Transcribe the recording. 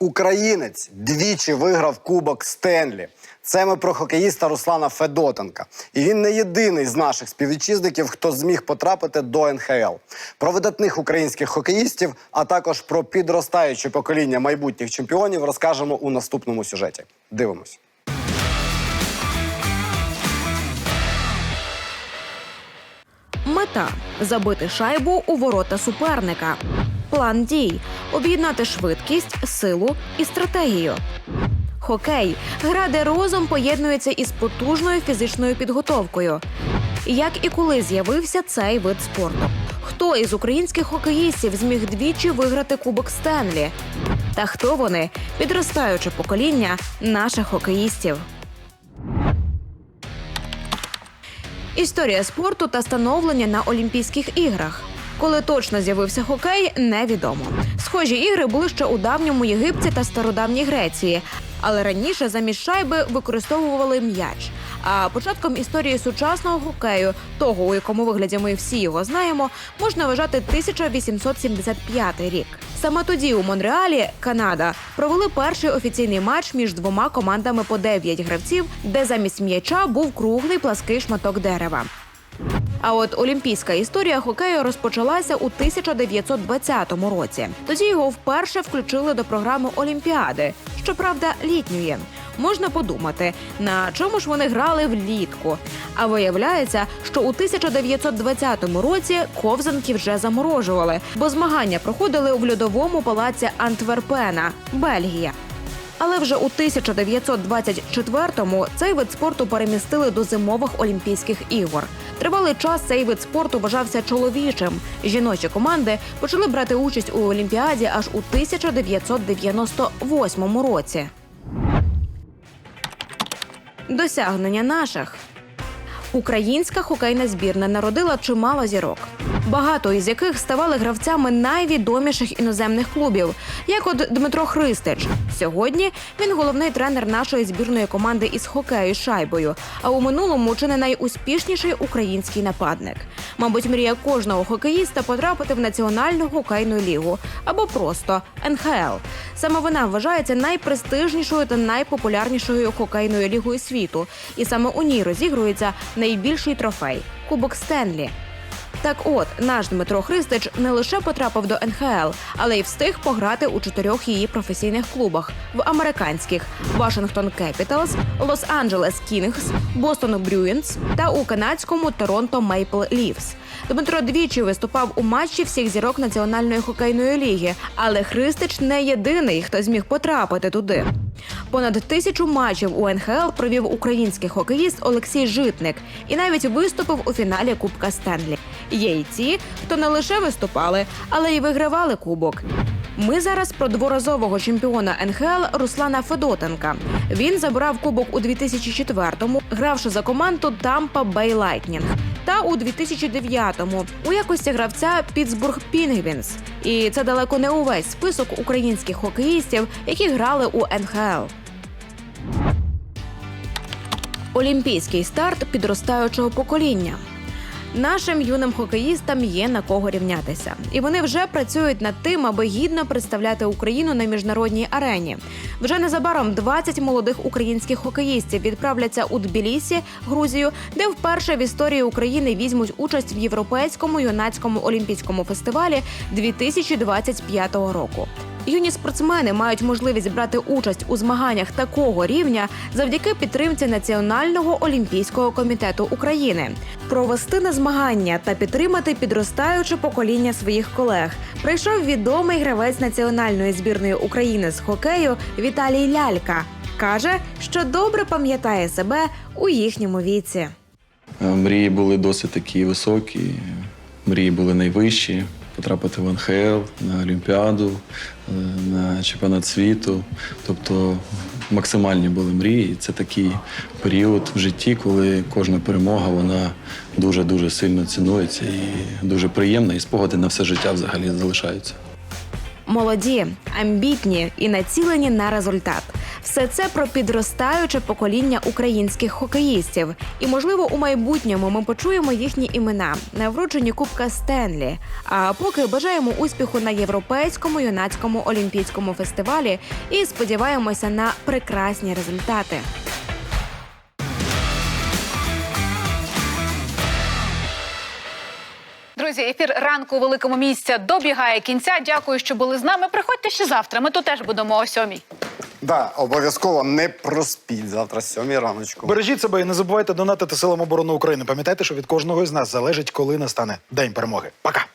Українець двічі виграв Кубок Стенлі. Це ми про хокеїста Руслана Федотенка. І він не єдиний з наших співвітчизників, хто зміг потрапити до НХЛ. Про видатних українських хокеїстів, а також про підростаюче покоління майбутніх чемпіонів розкажемо у наступному сюжеті. Дивимось. Мета забити шайбу у ворота суперника. План дій об'єднати швидкість, силу і стратегію. Хокей гра, де розум поєднується із потужною фізичною підготовкою. Як і коли з'явився цей вид спорту? Хто із українських хокеїстів зміг двічі виграти Кубок Стенлі? Та хто вони підростаюче покоління наших хокеїстів? Історія спорту та становлення на Олімпійських іграх. Коли точно з'явився хокей, невідомо. Схожі ігри були ще у давньому Єгипті та стародавній Греції, але раніше замість шайби використовували м'яч. А початком історії сучасного хокею, того у якому вигляді ми всі його знаємо, можна вважати 1875 рік. Саме тоді у Монреалі, Канада, провели перший офіційний матч між двома командами по 9 гравців, де замість м'яча був круглий плаский шматок дерева. А от олімпійська історія хокею розпочалася у 1920 році. Тоді його вперше включили до програми Олімпіади, щоправда, літньої. Можна подумати, на чому ж вони грали влітку. А виявляється, що у 1920 році ковзанки вже заморожували, бо змагання проходили в льодовому палаці Антверпена, Бельгія. Але вже у 1924-му цей вид спорту перемістили до зимових Олімпійських ігор. Тривалий час цей вид спорту вважався чоловічим. Жіночі команди почали брати участь у Олімпіаді аж у 1998 році. Досягнення наших. Українська хокейна збірна народила чимало зірок, багато із яких ставали гравцями найвідоміших іноземних клубів, як от Дмитро Христич. Сьогодні він головний тренер нашої збірної команди із хокею шайбою. А у минулому чи не найуспішніший український нападник. Мабуть, мрія кожного хокеїста потрапити в національну хокейну лігу або просто НХЛ. Саме вона вважається найпрестижнішою та найпопулярнішою хокейною лігою світу, і саме у ній розігрується найбільший трофей Кубок Стенлі. Так от, наш Дмитро Христич не лише потрапив до НХЛ, але й встиг пограти у чотирьох її професійних клубах: в американських Вашингтон Кепіталс, Лос-Анджелес Кінгс, Бостон Брюінс та у канадському Торонто Мейпл Лівс. Дмитро двічі виступав у матчі всіх зірок Національної хокейної ліги, але Христич не єдиний, хто зміг потрапити туди. Понад тисячу матчів у НХЛ провів український хокеїст Олексій Житник і навіть виступив у фіналі Кубка Стенлі. Є й ті, хто не лише виступали, але й вигравали кубок. Ми зараз про дворазового чемпіона НХЛ Руслана Федотенка. Він забрав кубок у 2004-му, гравши за команду Тампа Бей Лайтнінг. Та у 2009-му у якості гравця Пітсбург Пінгвінс. І це далеко не увесь список українських хокеїстів, які грали у НХЛ. Олімпійський старт підростаючого покоління. Нашим юним хокеїстам є на кого рівнятися, і вони вже працюють над тим, аби гідно представляти Україну на міжнародній арені. Вже незабаром 20 молодих українських хокеїстів відправляться у Тбілісі, Грузію, де вперше в історії України візьмуть участь в європейському юнацькому олімпійському фестивалі 2025 року. Юні спортсмени мають можливість брати участь у змаганнях такого рівня завдяки підтримці Національного олімпійського комітету України. Провести на змагання та підтримати підростаюче покоління своїх колег прийшов відомий гравець національної збірної України з хокею Віталій Лялька. каже, що добре пам'ятає себе у їхньому віці. Мрії були досить такі високі, мрії були найвищі. Потрапити в НХЛ, на Олімпіаду, е, на чемпіонат світу. Тобто максимальні були мрії. Це такий період в житті, коли кожна перемога вона дуже-дуже сильно цінується і дуже приємна, і спогади на все життя взагалі залишаються. Молоді, амбітні і націлені на результат. Все це про підростаюче покоління українських хокеїстів. І, можливо, у майбутньому ми почуємо їхні імена на врученні Кубка Стенлі. А поки бажаємо успіху на європейському юнацькому олімпійському фестивалі і сподіваємося на прекрасні результати. Друзі, ефір ранку у великому місця добігає кінця. Дякую, що були з нами. Приходьте ще завтра. Ми тут теж будемо о сьомій. Да, обов'язково не проспіть завтра сьомій раночку. Бережіть себе і не забувайте донатити силам оборони України. Пам'ятайте, що від кожного із нас залежить, коли настане день перемоги. Пока.